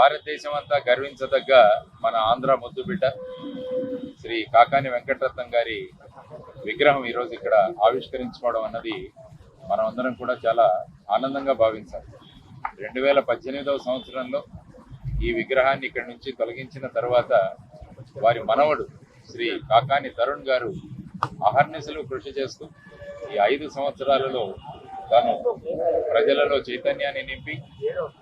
భారతదేశం అంతా గర్వించదగ్గ మన ఆంధ్ర ముద్దుబిడ్డ శ్రీ కాకాని వెంకటరత్నం గారి విగ్రహం ఈరోజు ఇక్కడ ఆవిష్కరించుకోవడం అన్నది మనం అందరం కూడా చాలా ఆనందంగా భావించాలి రెండు వేల పద్దెనిమిదవ సంవత్సరంలో ఈ విగ్రహాన్ని ఇక్కడి నుంచి తొలగించిన తర్వాత వారి మనవడు శ్రీ కాకాని తరుణ్ గారు అహర్నిశలు కృషి చేస్తూ ఈ ఐదు సంవత్సరాలలో తాను ప్రజలలో చైతన్యాన్ని నింపి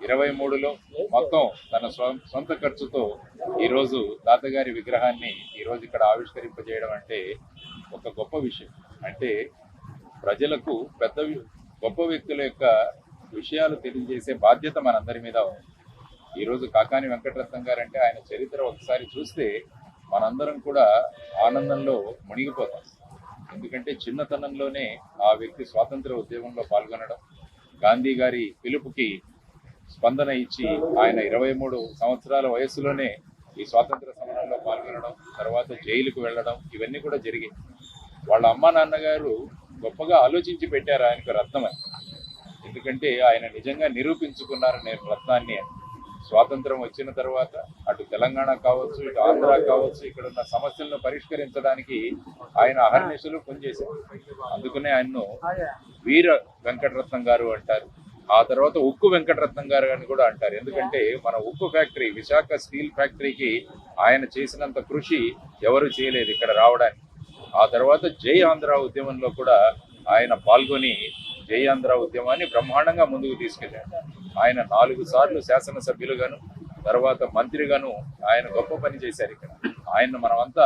ఇరవై మూడులో మొత్తం తన స్వ- సొంత ఖర్చుతో ఈరోజు తాతగారి విగ్రహాన్ని ఈరోజు ఇక్కడ ఆవిష్కరింపజేయడం అంటే ఒక గొప్ప విషయం. అంటే ప్రజలకు పెద్ద గొప్ప వ్యక్తుల యొక్క విషయాలు తెలియజేసే బాధ్యత మనందరి మీద ఉంది. ఈరోజు కాకాని వెంకటరత్నం గారు అంటే ఆయన చరిత్ర ఒకసారి చూస్తే మనందరం కూడా ఆనందంలో మునిగిపోతాం. ఎందుకంటే చిన్నతనంలోనే ఆ వ్యక్తి స్వాతంత్ర ఉద్యమంలో పాల్గొనడం గాంధీ గారి పిలుపుకి స్పందన ఇచ్చి ఆయన ఇరవై మూడు సంవత్సరాల వయసులోనే ఈ స్వాతంత్ర సమరంలో పాల్గొనడం తర్వాత జైలుకు వెళ్ళడం ఇవన్నీ కూడా జరిగాయి. వాళ్ళ అమ్మ నాన్నగారు గొప్పగా ఆలోచించి పెట్టారు ఆయనకు రత్నం ఎందుకంటే ఆయన నిజంగా నిరూపించుకున్నారు నేను రత్నాన్ని అని. స్వాతంత్రం వచ్చిన తర్వాత అటు తెలంగాణ కావచ్చు ఇటు ఆంధ్ర కావచ్చు ఇక్కడ ఉన్న సమస్యలను పరిష్కరించడానికి ఆయన అహర్నిశలు పనిచేశారు. అందుకనే ఆయన్ను వీర వెంకటరత్నం గారు అంటారు. ఆ తర్వాత ఉక్కు వెంకటరత్నం గారు అని కూడా అంటారు. ఎందుకంటే మన ఉక్కు ఫ్యాక్టరీ విశాఖ స్టీల్ ఫ్యాక్టరీకి ఆయన చేసినంత కృషి ఎవరు చేయలేదు ఇక్కడ రావడానికి. ఆ తర్వాత జై ఆంధ్ర ఉద్యమంలో కూడా ఆయన పాల్గొని జై ఆంధ్ర ఉద్యమాన్ని బ్రహ్మాండంగా ముందుకు తీసుకెళ్ళారు ఆయన నాలుగు సార్లు శాసనసభ్యులుగాను తర్వాత మంత్రిగాను ఆయన గొప్ప పని చేశారు ఇక్కడ. ఆయన మనమంతా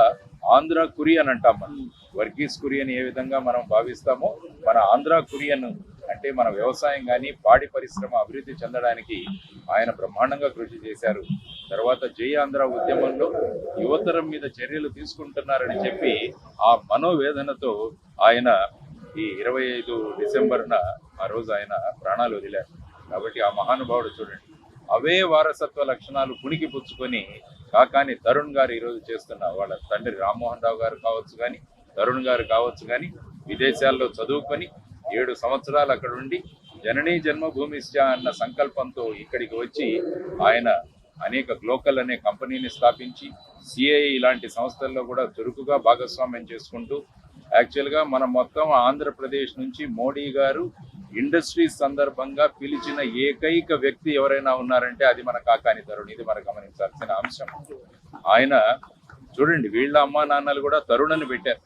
ఆంధ్ర కురియన్ అంటాం మనం. వర్గీస్ కురియన్ ఏ విధంగా మనం భావిస్తామో మన ఆంధ్ర కురియన్ అంటే మన వ్యవసాయం కానీ పాడి పరిశ్రమ అభివృద్ధి చెందడానికి ఆయన బ్రహ్మాండంగా కృషి చేశారు. తర్వాత జై ఆంధ్ర ఉద్యమంలో యువతరం మీద చర్యలు తీసుకుంటున్నారని చెప్పి ఆ మనోవేదనతో ఆయన ఈ ఇరవై ఐదు డిసెంబర్న ఆ రోజు ఆయన ప్రాణాలు వదిలారు. కాబట్టి ఆ మహానుభావుడు చూడండి. అవే వారసత్వ లక్షణాలు పుణికి పుచ్చుకొని కాకాని తరుణ్ గారు ఈరోజు చేస్తున్న వాళ్ళ తండ్రి రామ్మోహన్ రావు గారు కావచ్చు కానీ తరుణ్ గారు కావచ్చు కానీ విదేశాల్లో చదువుకొని ఏడు సంవత్సరాలు అక్కడ ఉండి జననీ జన్మభూమిశ్చ అన్న సంకల్పంతో ఇక్కడికి వచ్చి ఆయన అనేక గ్లోకల్ అనే కంపెనీని స్థాపించి సిఐ ఇలాంటి సంస్థల్లో కూడా చురుకుగా భాగస్వామ్యం చేసుకుంటూ యాక్చువల్గా మనం మొత్తం ఆంధ్రప్రదేశ్ నుంచి మోడీ గారు ఇండస్ట్రీస్ సందర్భంగా పిలిచిన ఏకైక వ్యక్తి ఎవరైనా ఉన్నారంటే అది మన కాకాని తరుణ్. ఇది మనం గమనించాల్సిన అంశం. ఆయన చూడండి వీళ్ళ అమ్మా నాన్నలు కూడా తరుణని పెట్టారు.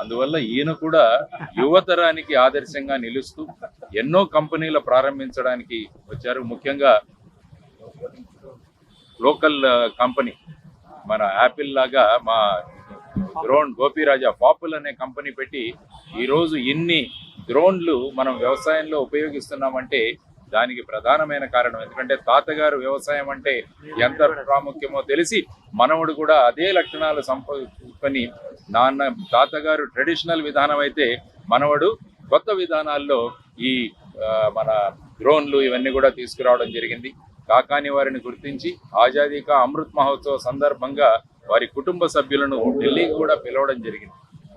అందువల్ల ఈయన కూడా యువతరానికి ఆదర్శంగా నిలుస్తూ ఎన్నో కంపెనీలు ప్రారంభించడానికి వచ్చారు. ముఖ్యంగా లోకల్ కంపెనీ మన యాపిల్ లాగా మా డ్రోన్ గోపిరాజా పాపుల్ అనే కంపెనీ పెట్టి ఈరోజు ఇన్ని డ్రోన్లు మనం వ్యవసాయంలో ఉపయోగిస్తున్నామంటే దానికి ప్రధానమైన కారణం. ఎందుకంటే తాతగారు వ్యవసాయం అంటే ఎంత ప్రాముఖ్యమో తెలిసి మనవడు కూడా అదే లక్షణాలు సంపని నాన్న తాతగారు ట్రెడిషనల్ విధానం అయితే మనవడు కొత్త విధానాల్లో ఈ మన డ్రోన్లు ఇవన్నీ కూడా తీసుకురావడం జరిగింది. కాకాని వారిని గుర్తించి ఆజాదీ కా అమృత్ మహోత్సవ సందర్భంగా వారి కుటుంబ సభ్యులను ఢిల్లీకి కూడా పిలవడం జరిగింది.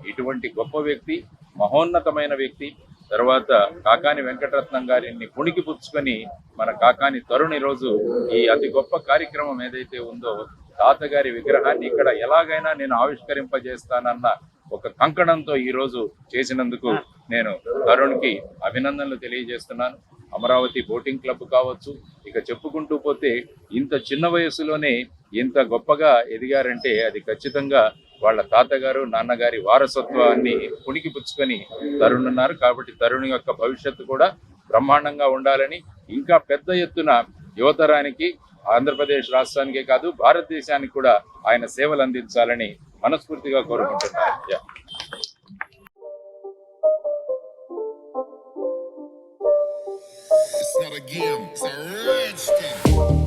ఇటువంటి గొప్ప వ్యక్తి మహోన్నతమైన వ్యక్తి. తర్వాత కాకాని వెంకటరత్నం గారిని పుణికి పుచ్చుకొని మన కాకాని తరుణ్ రోజు ఈ అతి గొప్ప కార్యక్రమం ఏదైతే ఉందో తాతగారి విగ్రహాన్ని ఇక్కడ ఎలాగైనా నేను ఆవిష్కరింపజేస్తానన్న ఒక కంకణంతో ఈ రోజు చేసినందుకు నేను తరుణ్కి అభినందనలు తెలియజేస్తున్నాను. అమరావతి బోటింగ్ క్లబ్ కావచ్చు ఇక చెప్పుకుంటూ పోతే ఇంత చిన్న వయసులోనే ఇంత గొప్పగా ఎదిగారంటే అది ఖచ్చితంగా వాళ్ళ తాతగారు నాన్నగారి వారసత్వాన్ని పుణికి పుచ్చుకొని తరుణ్ ఉన్నారు కాబట్టి తరుణ్ యొక్క భవిష్యత్తు కూడా బ్రహ్మాండంగా ఉండాలని ఇంకా పెద్ద ఎత్తున యువతరానికి ఆంధ్రప్రదేశ్ రాష్ట్రానికే కాదు భారతదేశానికి కూడా ఆయన సేవలు అందించాలని మనస్ఫూర్తిగా కోరుకుంటున్నాను. It's not a game, it's a